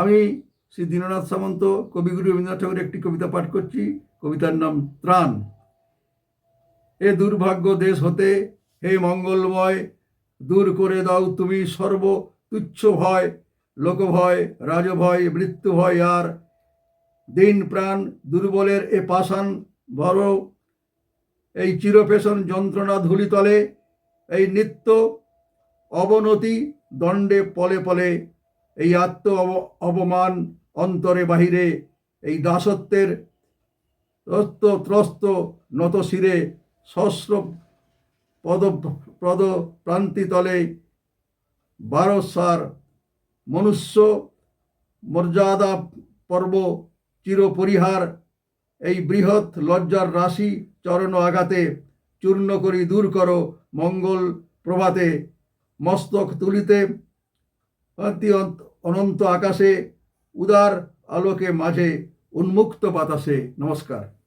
আমি শ্রী দীননাথ সামন্ত কবিগুরু রবীন্দ্রনাথ ঠাকুরের একটি কবিতা পাঠ করছি। কবিতার নাম ত্রাণ। এ দুর্ভাগ্য দেশ হতে হে মঙ্গলময়, দূর করে দাও তুমি সর্ব তুচ্ছ ভয়, লোকভয়, রাজভয় মৃত্যু ভয় আর। দিন প্রাণ দুর্বলের এ পাষাণ বড় এই চিরপেশন যন্ত্রণা ধুলিতলে, এই নিত্য অবনতি দণ্ডে পলে পলে এই আত্ম অব- অবমান অন্তরে বাহিরে, এই দাসত্বের ত্রস্ত ত্রস্ত নত শিরে, সহস্র পদ পদ প্রান্তিতলে বারসার মনুষ্য মর্যাদা পর্ব চিরপরিহার, এই বৃহৎ লজ্জার রাশি চরণ আঘাতে চূর্ণ করি দূর করো মঙ্গল প্রভাতে, মস্তক তুলিতে অনন্ত আকাশে উদার আলোকে মাঝে উন্মুক্ত বাতাসে। নমস্কার।